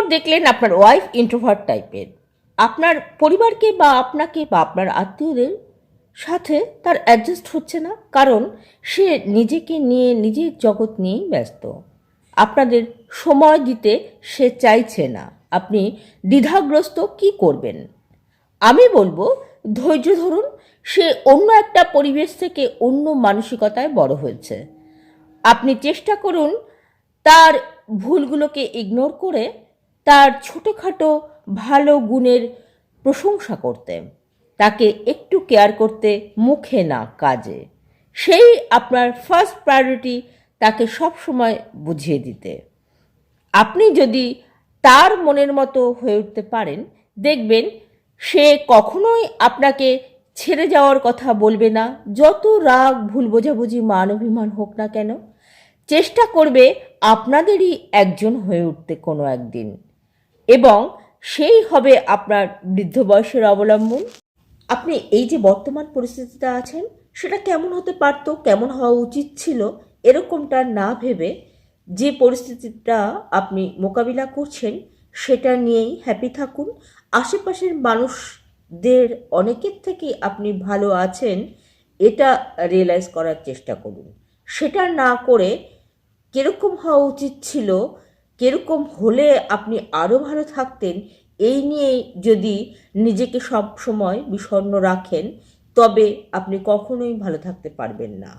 এরপর দেখলেন আপনার ওয়াইফ ইন্ট্রোভার্ট টাইপের আপনার পরিবারকে বা আপনাকে বা আপনার আত্মীয়দের সাথে তার অ্যাডজাস্ট হচ্ছে না, কারণ সে নিজেকে নিয়ে, নিজের জগৎ নিয়েই ব্যস্ত। আপনাদের সময় দিতে সে চাইছে না। আপনি দ্বিধাগ্রস্ত কি করবেন? আমি বলব, ধৈর্য ধরুন, সে অন্য একটা পরিবেশ থেকে অন্য মানসিকতায় বড় হয়েছে। আপনি চেষ্টা করুন তার ভুলগুলোকে ইগনোর করে তার ছোটোখাটো ভালো গুণের প্রশংসা করতে, তাকে একটু কেয়ার করতে মুখে না কাজে। সেই আপনার ফার্স্ট প্রায়োরিটি তাকে সব সময় বুঝিয়ে দিতে। আপনি যদি তার মনের মতো হয়ে উঠতে পারেন, দেখবেন সে কখনোই আপনাকে ছেড়ে যাওয়ার কথা বলবে না। যত রাগ, ভুল বোঝাবুঝি, মান অভিমান হোক না কেন, চেষ্টা করবে আপনাদেরই একজন হয়ে উঠতে কোনো একদিন। এবং সেই হবে আপনার বৃদ্ধ বয়সের অবলম্বন। আপনি এই যে বর্তমান পরিস্থিতিতে আছেন, সেটা কেমন হতে পারত, কেমন হওয়া উচিত ছিল, এরকমটা না ভেবে যে পরিস্থিতিটা আপনি মোকাবিলা করছেন, সেটা নিয়েই হ্যাপি থাকুন। আশেপাশের মানুষদের অনেকের থেকে আপনি ভালো আছেন, এটা রিয়েলাইজ করার চেষ্টা করুন। সেটা না করে কীরকম হওয়া উচিত ছিল কীরকম হলে আপনি আরও ভালো থাকতেন, এই নিয়ে যদি নিজেকে সব সময় বিষণ্ন রাখেন, তবে আপনি কখনোই ভালো থাকতে পারবেন না।